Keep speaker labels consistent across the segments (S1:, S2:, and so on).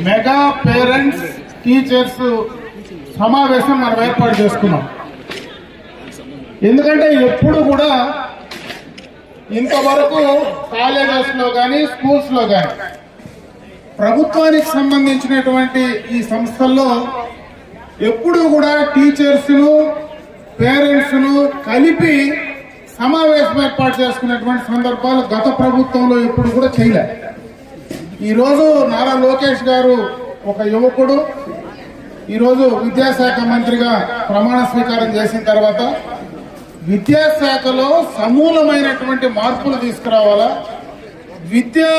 S1: Mega parents teachers సమావేశం మనం ఏర్పాటు చేసుకున్నాం. ఎందుకంటే ఎప్పుడు కూడా ఇంతవరకు కాలేజెస్లో కానీ స్కూల్స్లో కానీ ప్రభుత్వానికి సంబంధించినటువంటి ఈ సంస్థల్లో ఎప్పుడు కూడా టీచర్స్ను పేరెంట్స్ను కలిపి సమావేశం ఏర్పాటు చేసుకున్నటువంటి సందర్భాలు గత ప్రభుత్వంలో ఎప్పుడు కూడా చేయలేదు ఈరోజు నారా లోకేష్ గారు ఒక యువకుడు. ఈరోజు విద్యాశాఖ మంత్రిగా ప్రమాణ స్వీకారం చేసిన తర్వాత విద్యాశాఖలో సమూలమైనటువంటి మార్పులు తీసుకురావాలా? విద్యా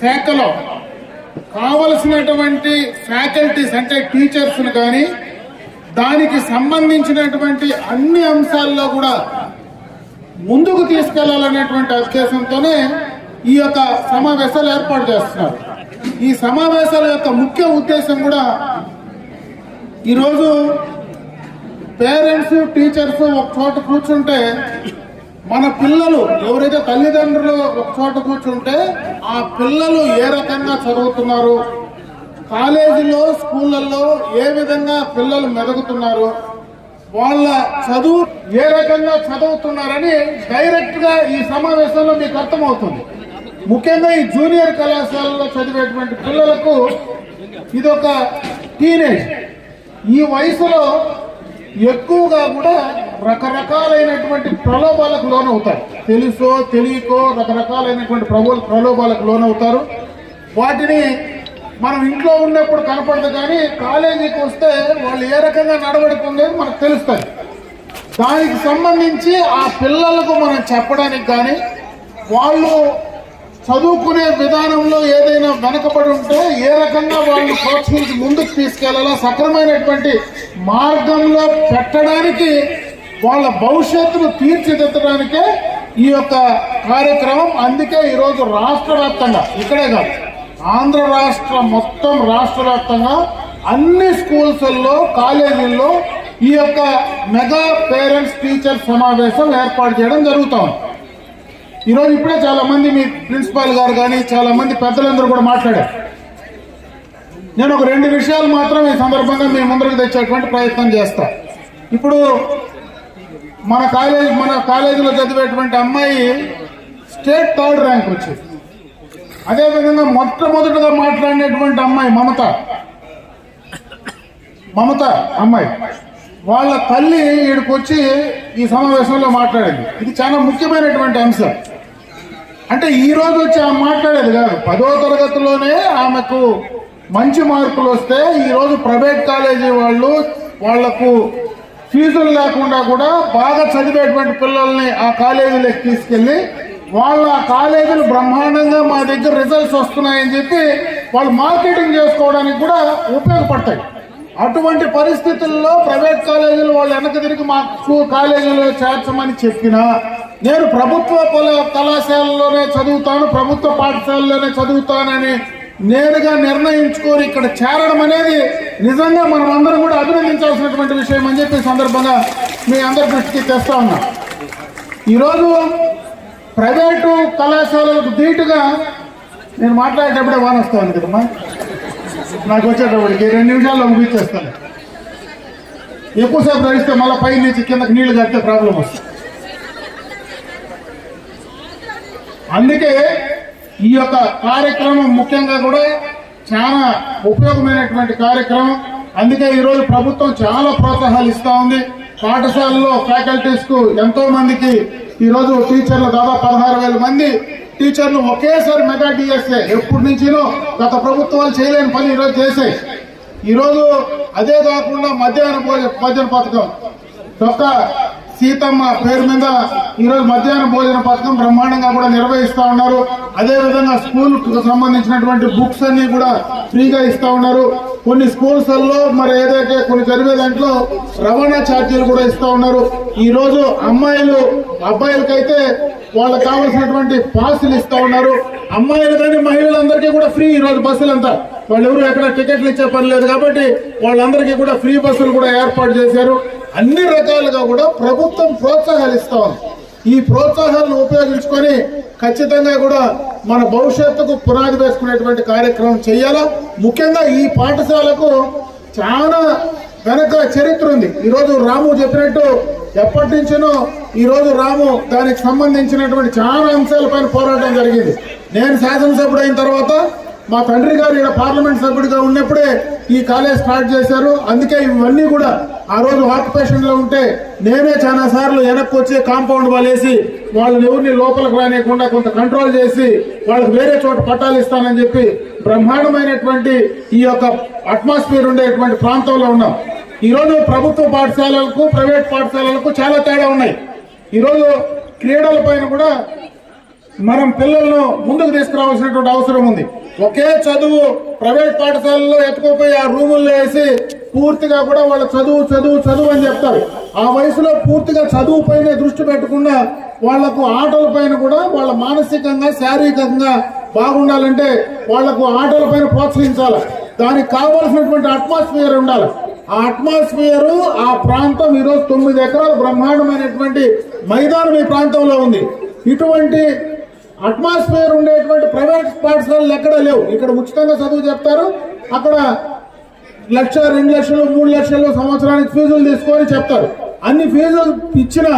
S1: శాఖలో కావలసినటువంటి ఫ్యాకల్టీస్ అంటే టీచర్స్ కానీ దానికి సంబంధించినటువంటి అన్ని అంశాల్లో కూడా ముందుకు తీసుకెళ్ళాలనేటువంటి ఉద్దేశంతోనే ఈ యొక్క సమావేశాలు ఏర్పాటు చేస్తున్నారు. ఈ సమావేశాల యొక్క ముఖ్య ఉద్దేశం కూడా ఈరోజు పేరెంట్స్ టీచర్స్ ఒక చోట కూర్చుంటే మన పిల్లలు ఎవరైతే తల్లిదండ్రులు ఒక చోట కూర్చుంటే ఆ పిల్లలు ఏ రకంగా చదువుతున్నారు? కాలేజీలో స్కూళ్ళల్లో ఏ విధంగా పిల్లలు మెదుగుతున్నారు? వాళ్ళ చదువు ఏ రకంగా చదువుతున్నారని డైరెక్ట్గా ఈ సమావేశంలో మీకు అర్థమవుతుంది. ముఖ్యంగా ఈ జూనియర్ కళాశాలలో చదివేటువంటి పిల్లలకు ఇదొక టీనేజ్. ఈ వయసులో ఎక్కువగా కూడా రకరకాలైనటువంటి ప్రలోభాలకు లోనవుతారు. తెలుసో తెలియకో రకరకాలైనటువంటి ప్రభు ప్రలోభాలకు లోనవుతారు. వాటిని మనం ఇంట్లో ఉన్నప్పుడు కనపడదు కానీ కాలేజీకి వస్తే వాళ్ళు ఏ రకంగా నడవడిక ఉండేది మనకు తెలుస్తుంది దానికి సంబంధించి ఆ పిల్లలకు మనం చెప్పడానికి కానీ వాళ్ళు చదువుకునే విధానంలో ఏదైనా వెనకబడి ఉంటే ఏ రకంగా వాళ్ళని ప్రోత్సహించి ముందుకు తీసుకెళ్ళాలో సక్రమైనటువంటి మార్గంలో పెట్టడానికి వాళ్ళ భవిష్యత్తును తీర్చిదిద్దడానికే ఈ యొక్క కార్యక్రమం. అందుకే ఈరోజు రాష్ట్ర వ్యాప్తంగా ఇక్కడే కాదు ఆంధ్ర రాష్ట్ర మొత్తం రాష్ట్ర వ్యాప్తంగా అన్ని స్కూల్స్లో కాలేజీల్లో ఈ యొక్క మెగా పేరెంట్స్ టీచర్ సమావేశం ఏర్పాటు చేయడం జరుగుతోంది. ఈరోజు ఇప్పుడే చాలా మంది మీ ప్రిన్సిపాల్ గారు కానీ చాలా మంది పెద్దలందరూ కూడా మాట్లాడారు. నేను ఒక రెండు విషయాలు మాత్రం ఈ సందర్భంగా మీ ముందరకు తెచ్చేటువంటి ప్రయత్నం చేస్తా. ఇప్పుడు మన కాలేజ్ మన కాలేజీలో చదివేటువంటి అమ్మాయి స్టేట్ థర్డ్ ర్యాంక్ వచ్చింది. అదేవిధంగా మొట్టమొదటిగా మాట్లాడినటువంటి అమ్మాయి మమత. మమత అమ్మాయి. వాళ్ళ తల్లి ఈడికి వచ్చి ఈ సమావేశంలో మాట్లాడింది. ఇది చాలా ముఖ్యమైనటువంటి అంశం. అంటే ఈ రోజు వచ్చి ఆమె మాట్లాడేది కాదు. పదో తరగతిలోనే ఆమెకు మంచి మార్కులు వస్తే ఈరోజు ప్రైవేట్ కాలేజీ వాళ్ళు వాళ్ళకు ఫీజులు లేకుండా కూడా బాగా చదివేటువంటి పిల్లల్ని ఆ కాలేజీలోకి తీసుకెళ్ళి వాళ్ళ ఆ కాలేజీలు బ్రహ్మాండంగా మా దగ్గర రిజల్ట్స్ వస్తున్నాయని చెప్పి వాళ్ళు మార్కెటింగ్ చేసుకోవడానికి కూడా ఉపయోగపడతాయి. అటువంటి పరిస్థితుల్లో ప్రైవేట్ కాలేజీలు వాళ్ళు వెనక తిరిగి మా స్కూల్ కాలేజీలో చేర్చమని చెప్పినా నేను ప్రభుత్వ కళాశాలలోనే చదువుతాను ప్రభుత్వ పాఠశాలలోనే చదువుతానని నేరుగా నిర్ణయించుకొని ఇక్కడ చేరడం అనేది నిజంగా మనం అందరం కూడా అభినందించాల్సినటువంటి విషయం అని చెప్పి సందర్భంగా మీ అందరి దృష్టికి తెస్తా ఉన్నా. ఈరోజు ప్రైవేటు కళాశాలలకు ధీటుగా నేను మాట్లాడేటప్పుడే వానొస్తాను కదమ్మా. నాకు వచ్చేటప్పటికి రెండు నిమిషాల్లో ముగించేస్తాను ఎక్కువసేపు ధరిస్తే మళ్ళీ పై నుంచి కిందకి నీళ్ళు కడితే ప్రాబ్లం వస్తుంది. అందుకే ఈ యొక్క కార్యక్రమం ముఖ్యంగా కూడా చాలా ఉపయోగమైనటువంటి కార్యక్రమం. అందుకే ఈరోజు ప్రభుత్వం చాలా ప్రోత్సాహాలు ఇస్తా ఉంది. పాఠశాలలో ఫ్యాకల్టీస్కు ఎంతో మందికి ఈరోజు టీచర్లు దాదాపు పదహారు వేల మంది టీచర్లు ఒకేసారి మెగా డిఎస్ఏ ఎప్పటి నుంచినో గత ప్రభుత్వాలు చేయలేని పని ఈరోజు చేశాయి ఈరోజు అదే కాకుండా మధ్యాహ్న భోజన భోజన పథకం. డాక్టర్ సీతమ్మ పేరు మీద ఈరోజు మధ్యాహ్న భోజన పథకం బ్రహ్మాండంగా కూడా నిర్వహిస్తా ఉన్నారు. అదే విధంగా స్కూల్ సంబంధించినటువంటి బుక్స్ అన్ని కూడా ఫ్రీగా ఇస్తా ఉన్నారు. కొన్ని స్కూల్స్లో మరి ఏదైతే కొన్ని జరిగే దాంట్లో రవాణా ఛార్జీలు కూడా ఇస్తా ఉన్నారు. ఈ రోజు అమ్మాయిలు అబ్బాయిలకైతే వాళ్ళకి కావాల్సినటువంటి పాసులు ఇస్తా ఉన్నారు. అమ్మాయిలు కానీ మహిళలందరికీ కూడా ఫ్రీ ఈ రోజు బస్సులంతా. వాళ్ళు ఎవరు ఎక్కడ టికెట్లు ఇచ్చే పని లేదు కాబట్టి వాళ్ళందరికీ కూడా ఫ్రీ బస్సులు కూడా ఏర్పాటు చేశారు. అన్ని రకాలుగా కూడా ప్రభుత్వం ప్రోత్సాహాలు ఇస్తా ఉంది. ఈ ప్రోత్సాహాలను ఉపయోగించుకొని ఖచ్చితంగా కూడా మన భవిష్యత్తుకు పునాది వేసుకునేటువంటి కార్యక్రమం చేయాలా? ముఖ్యంగా ఈ పాఠశాలకు చాలా వెనక చరిత్ర ఉంది. ఈరోజు రాము చెప్పినట్టు ఎప్పటి నుంచినో ఈరోజు రాము దానికి సంబంధించినటువంటి చాలా అంశాలపైన పోరాటం జరిగింది. నేను శాసనసభ్యుడు అయిన తర్వాత మా తండ్రి గారు ఇక్కడ పార్లమెంట్ సభ్యుడిగా ఉన్నప్పుడే ఈ కాలేజ్ స్టార్ట్ చేశారు. అందుకే ఇవన్నీ కూడా ఆ రోజు ఆక్యుపేషన్లో ఉంటే నేనే చాలా సార్లు వెనక్కి వచ్చి కాంపౌండ్ వాళ్ళేసి వాళ్ళని ఎవరిని లోపలికి రానియకుండా కొంత కంట్రోల్ చేసి వాళ్ళకి వేరే చోట పట్టాలు ఇస్తానని చెప్పి బ్రహ్మాండమైనటువంటి ఈ యొక్క అట్మాస్ఫియర్ ఉండేటువంటి ప్రాంతంలో ఉన్నాం. ఈరోజు ప్రభుత్వ పాఠశాలలకు ప్రైవేట్ పాఠశాలలకు చాలా తేడా ఉన్నాయి. ఈరోజు క్రీడల పైన కూడా మనం పిల్లలను ముందుకు తీసుకురావాల్సినటువంటి అవసరం ఉంది. ఒకే చదువు ప్రైవేట్ పాఠశాలలో ఎత్తుకోపోయి ఆ రూముల్లో వేసి పూర్తిగా కూడా వాళ్ళ చదువు చదువు చదువు అని చెప్తారు. ఆ వయసులో పూర్తిగా చదువు పైన దృష్టి పెట్టకుండా వాళ్ళకు ఆటల పైన కూడా వాళ్ళ మానసికంగా శారీరకంగా బాగుండాలంటే వాళ్ళకు ఆటల పైన ప్రోత్సహించాలి. దానికి కావాల్సినటువంటి అట్మాస్ఫియర్ ఉండాలి. ఆ అట్మాస్ఫియర్ ఆ ప్రాంతం ఈరోజు తొమ్మిది ఎకరాలు బ్రహ్మాండమైనటువంటి మైదానం ఈ ప్రాంతంలో ఉంది. ఇటువంటి అట్మాస్ఫియర్ ఉండేటువంటి ప్రైవేట్ పాఠశాలలు ఎక్కడ లేవు. ఇక్కడ ఉచితంగా చదువు చెప్తారు. అక్కడ లక్ష రెండు లక్షలు మూడు లక్షలు సంవత్సరానికి ఫీజులు తీసుకొని చెప్తారు. అన్ని ఫీజులు ఇచ్చిన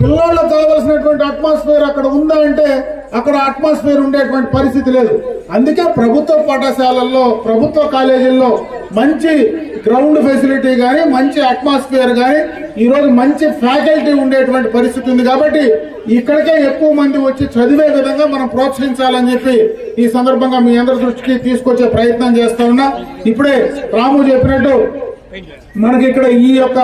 S1: పిల్లలకు కావాల్సినటువంటి అట్మాస్ఫియర్ అక్కడ ఉందా అంటే అక్కడ అట్మాస్ఫియర్ ఉండేటువంటి పరిస్థితి లేదు. అందుకే ప్రభుత్వ పాఠశాలల్లో ప్రభుత్వ కాలేజీల్లో మంచి గ్రౌండ్ ఫెసిలిటీ కానీ మంచి అట్మాస్ఫియర్ కానీ ఈరోజు మంచి ఫ్యాకల్టీ ఉండేటువంటి పరిస్థితి ఉంది కాబట్టి ఇక్కడికే ఎక్కువ మంది వచ్చి చదివే విధంగా మనం ప్రోత్సహించాలని చెప్పి ఈ సందర్భంగా మీ అందరి దృష్టికి తీసుకొచ్చే ప్రయత్నం చేస్తా ఉన్నా. ఇప్పుడే రాము చెప్పినట్టు మనకి ఇక్కడ ఈ యొక్క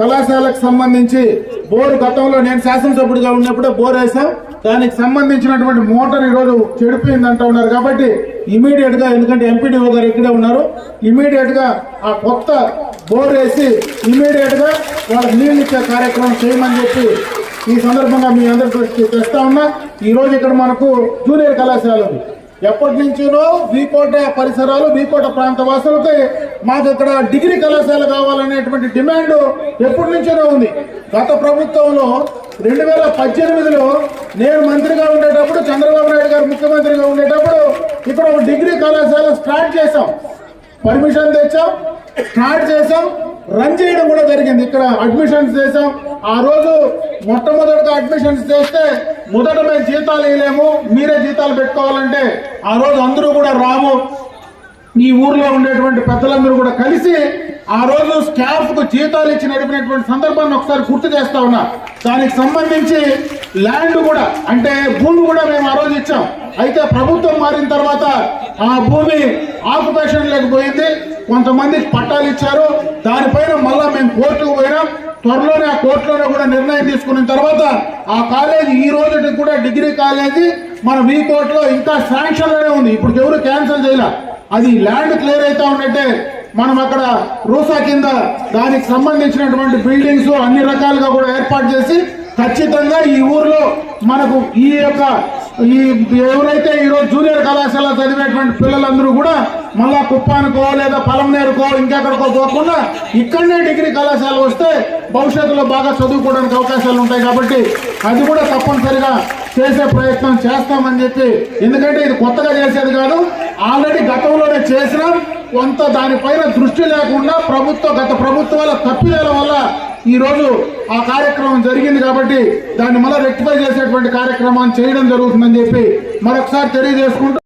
S1: కళాశాలకు సంబంధించి బోరు గతంలో నేను శాసనసభ్యుడిగా ఉన్నప్పుడే బోర్ వేసాం దానికి సంబంధించినటువంటి మోటార్ ఈరోజు చెడిపోయింది అంటూ ఉన్నారు. కాబట్టి ఇమీడియట్గా ఎందుకంటే ఎంపీడీఓ గారు ఇక్కడే ఉన్నారు ఇమీడియట్గా ఆ కొత్త బోర్ వేసి ఇమీడియట్గా వాళ్ళకి నీళ్ళు ఇచ్చే కార్యక్రమం చేయమని చెప్పి ఈ సందర్భంగా మీ అందరి తెస్తా ఉన్నా. ఈ రోజు ఇక్కడ మనకు జూనియర్ కళాశాల ఎప్పటి నుంచినో వీకోట పరిసరాలు వీకోట ప్రాంత వాసులకి మాకు ఇక్కడ డిగ్రీ కళాశాల కావాలనేటువంటి డిమాండ్ ఎప్పటి నుంచినో ఉంది. గత ప్రభుత్వంలో రెండు వేల పద్దెనిమిదిలో నేను మంత్రిగా ఉండేటప్పుడు చంద్రబాబు నాయుడు గారు ముఖ్యమంత్రిగా ఉండేటప్పుడు ఇక్కడ ఒక డిగ్రీ కళాశాల స్టార్ట్ చేశాం. పర్మిషన్ తెచ్చాం స్టార్ట్ చేసాం రన్ చేయడం కూడా జరిగింది. ఇక్కడ అడ్మిషన్స్ చేసాం ఆ రోజు మొట్టమొదటిగా అడ్మిషన్స్ చేస్తే మొదట మేము జీతాలు వేయలేము మీరే జీతాలు పెట్టుకోవాలంటే ఆ రోజు అందరూ కూడా రాము. ఈ ఊర్లో ఉండేటువంటి పెద్దలందరూ కూడా కలిసి ఆ రోజు స్టాఫ్కు జీతాలు ఇచ్చి నడిపినటువంటి సందర్భాన్ని ఒకసారి గుర్తు చేస్తా ఉన్నా. దానికి సంబంధించి ల్యాండ్ కూడా అంటే భూమి కూడా మేము ఆ రోజు ఇచ్చాం. అయితే ప్రభుత్వం మారిన తర్వాత ఆ భూమి ఆక్యుపేషన్ లేకపోయింది కొంతమంది పట్టాలు ఇచ్చారు. దానిపైన మళ్ళా మేము కోర్టుకు పోయినాం. త్వరలోనే ఆ కోర్టులోనే కూడా నిర్ణయం తీసుకున్న తర్వాత ఆ కాలేజీ ఈ రోజుకి కూడా డిగ్రీ కాలేజీ మన వీ కోర్టులో ఇంకా శాంక్షన్ ఉంది. ఇప్పుడు ఎవరు క్యాన్సిల్ చేయలే. అది ల్యాండ్ క్లియర్ అయితే ఉన్నట్టే మనం అక్కడ రూసా కింద దానికి సంబంధించినటువంటి బిల్డింగ్స్ అన్ని రకాలుగా కూడా ఏర్పాటు చేసి ఖచ్చితంగా ఈ ఊర్లో మనకు ఈ యొక్క ఈ ఎవరైతే ఈరోజు జూనియర్ కళాశాల చదివేటువంటి పిల్లలందరూ కూడా మళ్ళా కుప్పానికో లేదా పొలంనేరుకో ఇంకెక్కడికో పోకుండా ఇక్కడనే డిగ్రీ కళాశాల వస్తే భవిష్యత్తులో బాగా చదువుకోవడానికి అవకాశాలు ఉంటాయి కాబట్టి అది కూడా తప్పనిసరిగా చేసే ప్రయత్నం చేస్తామని చెప్పి ఎందుకంటే ఇది కొత్తగా చేసేది కాదు. ఆల్రెడీ గతంలోనే చేసినాం. కొంత దానిపైన దృష్టి లేకుండా ప్రభుత్వ గత ప్రభుత్వాల తప్పిదాల వల్ల ఈ రోజు ఆ కార్యక్రమం జరిగింది కాబట్టి దాన్ని మళ్ళీ రెక్టిఫై చేసేటువంటి కార్యక్రమాన్ని చేయడం జరుగుతుందని చెప్పి మరొకసారి తెలియజేసుకుంటూ